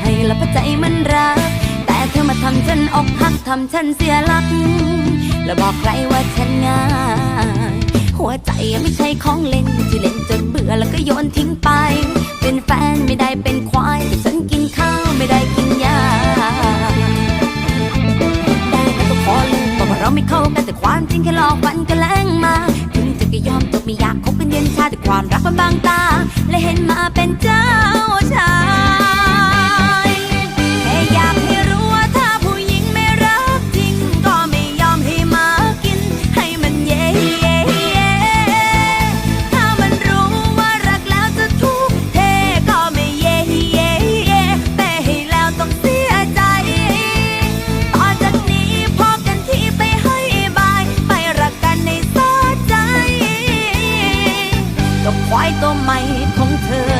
ให้ละพระใจมันรัก แต่เธอมาทำฉันอกหักทำฉันเสียหลัก แล้วบอกใครว่าฉันง่าย หัวใจไม่ใช่ของเล่นที่เล่นจนเบื่อแล้วก็โยนทิ้งไป เป็นแฟนไม่ได้เป็นควายแต่ฉันกินข้าวไม่ได้กินยาได้แล้วก็ขอลืมบอกว่าเราไม่เข้ากันแต่ความจริงแค่หลอกฝันก็แล้งมาถึงจะก็ยอมจบไม่อยากคบกันเย็นชาแต่ความรักมันบางตา และเห็นมาเป็นเจ้า กับควายตัวใหม่ของเธอ